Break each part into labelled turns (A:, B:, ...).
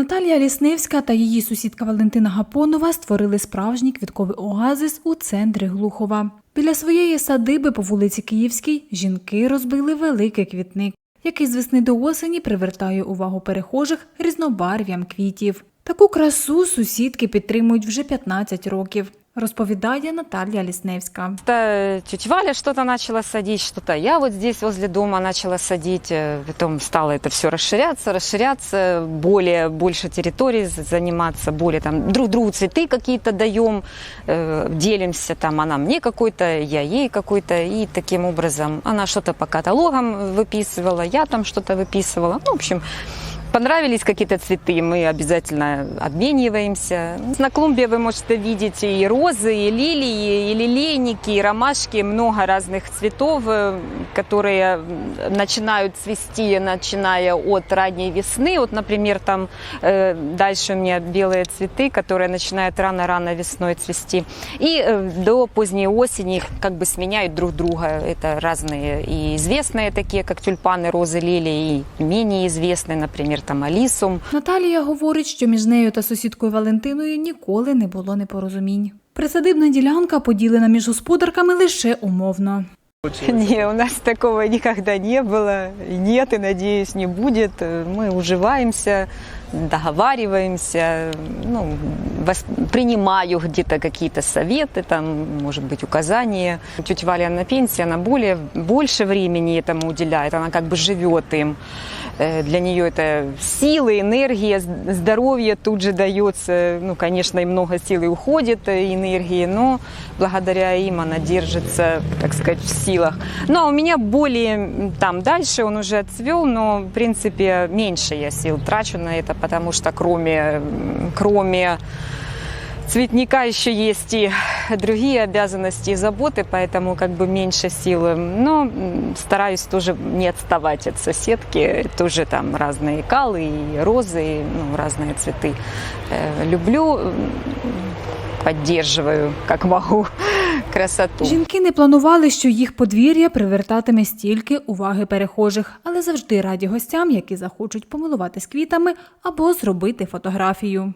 A: Наталія Лісневська та її сусідка Валентина Гапонова створили справжній квітковий оазис у центрі Глухова. Біля своєї садиби по вулиці Київській жінки розбили великий квітник, який з весни до осені привертає увагу перехожих різнобарв'ям квітів. Таку красу сусідки підтримують вже 15 років, розповідає Наталія Лісневська.
B: Это тетя Валя что-то начала садить, что-то я вот здесь возле дома начала садить. э, Потом стало это все расширяться, расширяться, более, больше территорий за- заниматься, более там друг другу цветы какие-то даем, э, делимся, там она мне какой-то, я ей какой-то, и таким образом она что-то по каталогам выписывала, я там что-то выписывала. Ну, в общем, Понравились какие-то цветы, мы обязательно обмениваемся. На клумбе вы можете видеть и розы, и лилии, и лилейники, и ромашки, много разных цветов, э, которые начинают цвести, начиная от ранней весны. Вот, например, там э, дальше у меня белые цветы, которые начинают рано-рано весной цвести. И э, до поздней осени как бы сменяют друг друга. Это разные и известные такие, как тюльпаны, розы, лилии, и менее известные, например, там алисум.
A: Наталія говорить, що між нею та сусідкою Валентиною ніколи не було непорозумінь. Присадибна ділянка поділена між господарками лише умовно.
B: Не, у нас такого никогда не было, Ні, нет, и, надеюсь, не будет. Мы уживаемся, договариваемся, ну, принимаю где-то какие-то советы, там, может быть, указания. Тетя Валя на пенсии, она более, больше времени этому уделяет, она как бы живет им. Э, Для нее это силы, энергия, здоровье тут же дается. Ну, конечно, и много сил и уходит, э, энергии, но благодаря им она держится, так сказать, в силах. Ну, а у меня более там дальше он уже отцвел, но, в принципе, меньше я сил трачу на это, потому что кроме, кроме цветника еще есть и другие обязанности и заботы, поэтому как бы меньше силы. Но стараюсь тоже не отставать от соседки. Тоже там разные калы и розы, и, ну, разные цветы. Э, Люблю, поддерживаю, как могу, красоту.
A: Жінки не планували, що їх подвір'я привертатиме стільки уваги перехожих, але завжди раді гостям, які захочуть помилуватись квітами або зробити фотографію.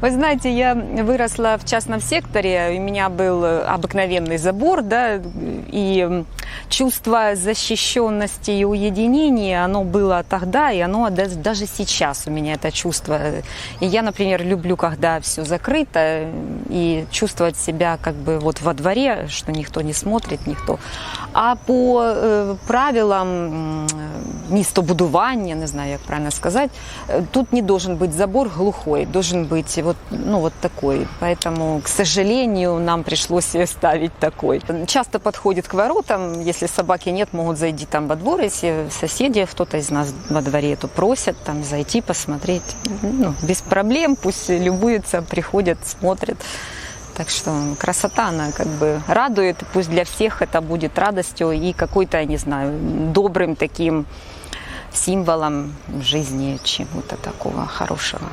B: Вы знаете, я выросла в частном секторе, у меня был э, обыкновенный забор, да, и м, чувство защищенности и уединения, оно было тогда, и оно да- даже сейчас у меня это чувство. И я, например, люблю, когда все закрыто, и чувствовать себя как бы вот во дворе, что никто не смотрит, никто. А по э, правилам містобудування, не знаю, як правильно сказать, э, тут не должен быть забор глухой, должен быть вот, ну, вот такой. Поэтому, к сожалению, нам пришлось ставить такой. Часто подходит к воротам, если собаки нет, могут зайти там во двор, если соседи, кто-то из нас во дворе, то просят там зайти, посмотреть. Ну, без проблем, пусть любуются, приходят, смотрят. Так что красота, она как бы радует, пусть для всех это будет радостью и какой-то, я не знаю, добрым таким символом жизни чего-то такого хорошего.